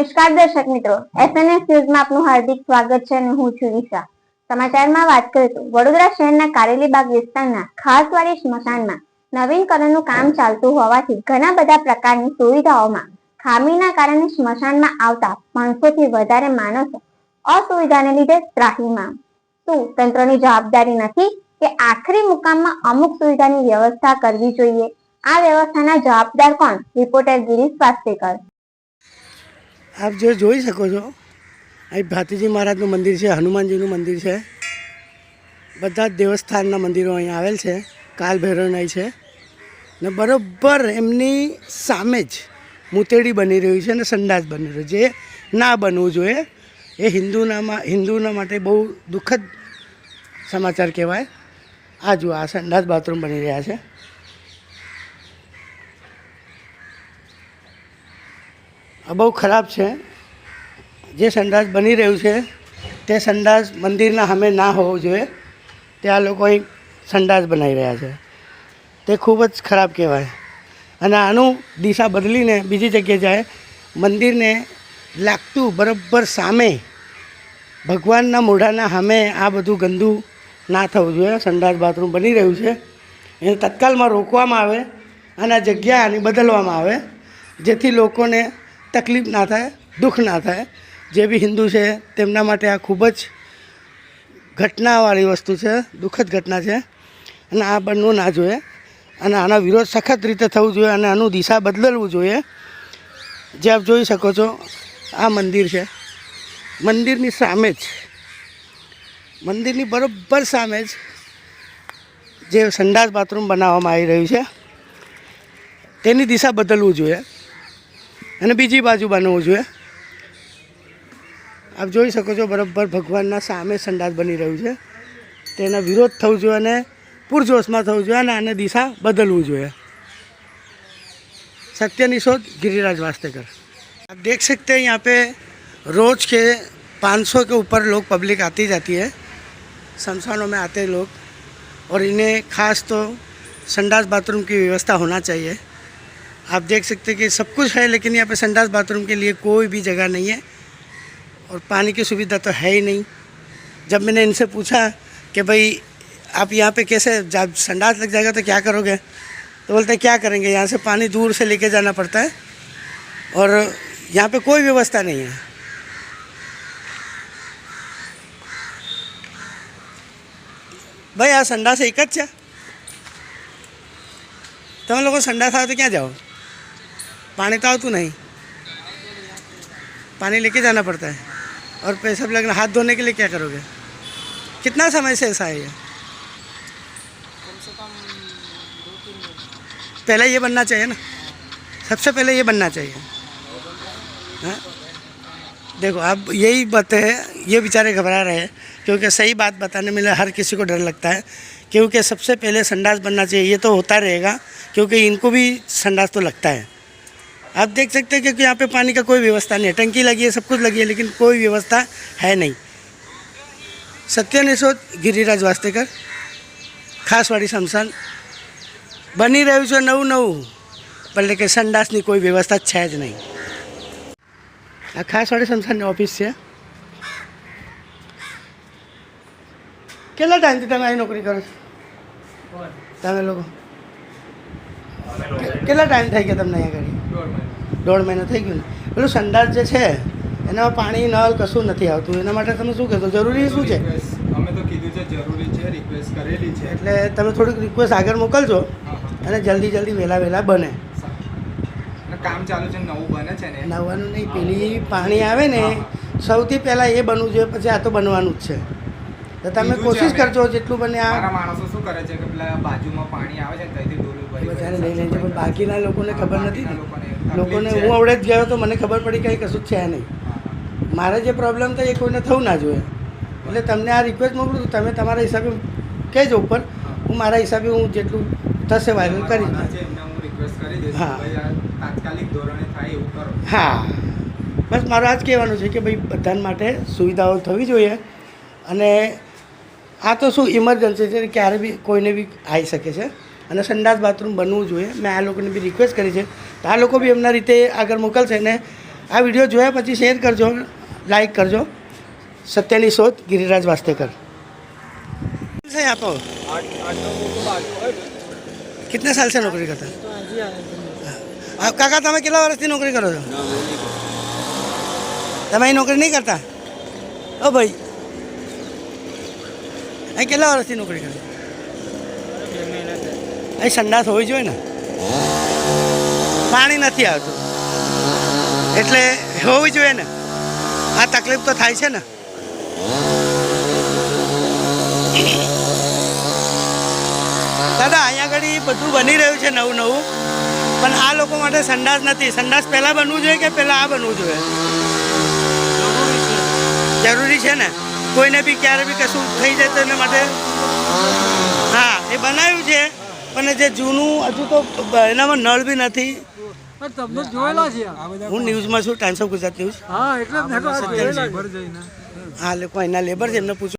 નમસ્કાર દર્શક મિત્રો. એસએનએસ ન્યૂઝમાં આપનું હાર્દિક સ્વાગત છે અને હું છું વિશા સમાચારમાં વાત કરીએ તો વડોદરા શહેરના કારેલીબાગ વિસ્તારના ખાસવાડી સ્મશાનમાં નવીનકરણનું કામ ચાલતું હોવાથી ઘણા બધા પ્રકારની સુવિધાઓમાં ખામીના કારણે સ્મશાનમાં આવતા પાંચસોથી વધારે માણસો અસુવિધાને લીધે ત્રાહીમાં શું તંત્રની જવાબદારી નથી કે આખરી મુકામમાં અમુક સુવિધાની વ્યવસ્થા કરવી જોઈએ? આ વ્યવસ્થાના જવાબદાર કોણ? રિપોર્ટર ગિરીશ વાસ્તેકર. આપ જે જોઈ શકો છો, અહીં ભાતીજી મહારાજનું મંદિર છે, હનુમાનજીનું મંદિર છે. બધા જ દેવસ્થાનના મંદિરો અહીં આવેલ છે કાલ ભૈરવનાય છે. ને બરોબર એમની સામે જ મૂતેડી બની રહ્યું છે અને સંડાસ બની રહ્યું છે. જે ના બનવું જોઈએ, એ હિન્દુનામાં, હિન્દુના માટે બહુ દુઃખદ સમાચાર કહેવાય. આ જુઓ, આ સંડાસ બાથરૂમ બની રહ્યા છે. બહુ ખરાબ છે. જે સંડાસ બની રહ્યું છે, તે સંડાસ મંદિરના સામે ના હોવો જોઈએ. તે આ લોકો અહીં સંડાસ બનાવી રહ્યા છે. તે ખૂબ જ ખરાબ કહેવાય. અને આનું દિશા બદલીને બીજી જગ્યાએ જાય, મંદિરને લાગતું બરાબર સામે ભગવાનના મોઢાના સામે આ બધું ગંદુ ના થવું જોઈએ. સંડાસ બાથરૂમ બની રહ્યું છે. એને તત્કાલમાં રોકવામાં આવે અને આ જગ્યા આની બદલવામાં આવે, જેથી લોકોને તકલીફ ના થાય, દુઃખ ના થાય. જે બી હિન્દુ છે, તેમના માટે આ ખૂબ જ ઘટનાવાળી વસ્તુ છે, દુઃખદ ઘટના છે. અને આ બનવું ના જોઈએ. અને આનો વિરોધ સખત રીતે થવું જોઈએ અને આનું દિશા બદલવું જોઈએ. જે આપ જોઈ શકો છો, આ મંદિર છે. મંદિરની સામે જ. મંદિરની બરોબર સામે જ જે સંડાસ બાથરૂમ બનાવવામાં આવી રહ્યું છે, તેની દિશા બદલવું જોઈએ. અને બીજી બાજુ બનવું જોઈએ આપ જોઈ શકો છો બરાબર ભગવાનના સામે સંડાસ બની રહ્યું છે તેના વિરોધ થવું જોઈએ અને પૂરજોશમાં થવું જોઈએ અને આને દિશા બદલવું જોઈએ सत्यनी शोध गिरिराज वास्तेकर आप देख सकते हैं यहाँ पे रोज के 500 के ऊपर लोग पब्लिक आती जाती है शमशानों में आते हैं लोग और इन्हें खास तो संडास बाथरूम की व्यवस्था होना चाहिए आप देख सकते हैं कि सब कुछ है, लेकिन यहाँ पे संडास बाथरूम के लिए कोई भी जगह नहीं है और पानी की सुविधा तो है ही नहीं। जब मैंने इनसे पूछा कि भाई, आप यहाँ पे कैसे, जब संडास लग जाएगा तो क्या करोगे? तो बोलते, क्या करेंगे? यहाँ से पानी दूर से लेके जाना पड़ता है और यहाँ पे कोई व्यवस्था नहीं है। भाई यहाँ संडास एक अच्छा तुम लोगों संडास आए तो क्या जाओ? पानी तो तू तो नहीं। पानी लेके जाना पड़ता है। और पेशेब लगना, हाथ धोने के लिए क्या करोगे? कितना समय से ऐसा है ये? पहले ये बनना चाहिए ना। सबसे पहले ये बनना चाहिए। हा? देखो, अब यही बात है, ये बेचारे घबरा रहे हैं, क्योंकि सही बात बताने में हर किसी को डर लगता है। क्योंकि सबसे पहले संडास बनना चाहिए, ये तो होता रहेगा, क्योंकि इनको भी संडास तो लगता है। आप देख सकते हैं क्योंकि यहाँ पे पानी का कोई व्यवस्था नहीं है टंकी लगी है सब कुछ लगी है लेकिन कोई व्यवस्था है नहीं સત્યનિશોધ ગિરિરાજ વાસ્તેકર ખાસવાડી સ્મશાન બની રહ્યું છે નવું નવું એટલે કે સંડાસની કોઈ વ્યવસ્થા છે જ નહીં આ ખાસવાડી સ્મશાનની ઓફિસ છે કેટલા ટાઈમથી તમે અહીં નોકરી કરો છો તમે લોકો કેટલા ટાઈમ થઈ ગયા તમને અહીંયા આગળ દોઢ મહિનો. થઈ ગયો ને. પેલું સંડાસ જે છે એનામાં પાણી નળ કશું નથી આવતું. એના માટે તમે શું કહેશો? જરૂરી શું છે? અમે તો કીધું છે જરૂરી છે રિક્વેસ્ટ કરેલી છે. એટલે તમે થોડીક રિક્વેસ્ટ આગળ મોકલજો. અને જલ્દી જલ્દી વહેલા વહેલા બને. કામ ચાલુ છે નવું બને છે ને? નવાનું નહીં પેલી પાણી આવે ને સૌથી પહેલાં એ બનવું જોઈએ પછી આ તો બનવાનું જ છે. તો તમે કોશિશ કરજો જેટલું બને આ માણસો શું કરે છે કે પેલા બાજુમાં પાણી આવે છે ત્યાંથી ડોલું બધાને લઈ લે છે પણ બાકીના લોકોને ખબર નથી ને. લોકોને. હું આવડે જ ગયો તો મને ખબર પડી કે અહીં કશું જ છે નહીં. મારે જે પ્રોબ્લેમ થાય એ કોઈને થવું ના જોઈએ. એટલે તમને આ રિક્વેસ્ટ મોકલું તમે તમારા હિસાબે કહેજો ઉપર. હું. મારા હિસાબે હું જેટલું થશે વાયરલ કરી હું હા. બસ મારું આ જ કહેવાનું છે કે ભાઈ બધા માટે સુવિધાઓ થવી જોઈએ અને આ તો શું ઇમરજન્સી છે, ક્યારે બી કોઈને બી આવી શકે છે. અને સંડાસ બાથરૂમ બનવું જોઈએ. મેં આ લોકોને બી રિક્વેસ્ટ કરી છે. તો આ લોકો બી એમના રીતે આગળ મોકલશે ને આ વીડિયો જોયા પછી શેર કરજો લાઈક કરજો. સત્યની શોધ, ગિરિરાજ વાસ્તેકર. છે આ તો કેટલા સાલ છે નોકરી કરતા? કાકા, તમે કેટલા વર્ષથી નોકરી કરો છો? તમે અહીં નોકરી નહીં કરતા? ઓ ભાઈ અહીં કેટલા વર્ષથી નોકરી કરે? અહીં સંડાસ હોવી જોઈએ ને. પાણી નથી આવતું. એટલે હોવી જોઈએ ને. આ તકલીફ તો થાય છે ને. દાદા અહીંયા આગળ બધું બની રહ્યું છે નવું નવું. પણ આ લોકો માટે સંડાસ નથી. સંડાસ પહેલાં બનવું જોઈએ કે પહેલાં આ બનવું જોઈએ? જરૂરી છે ને. કોઈને બી ક્યારે બી કશું થઈ જાય તો એના માટે હા એ બનાવ્યું છે. પણ જે જૂનું હજુ તો એનામાં નળ બી નથી. તમને જોયેલા છે હું ન્યૂઝમાં છું ટાઈમ્સ ઓફ ગુજરાત ન્યૂઝ. હા એટલે. હા લોકો એના લેબર છે એમને પૂછું.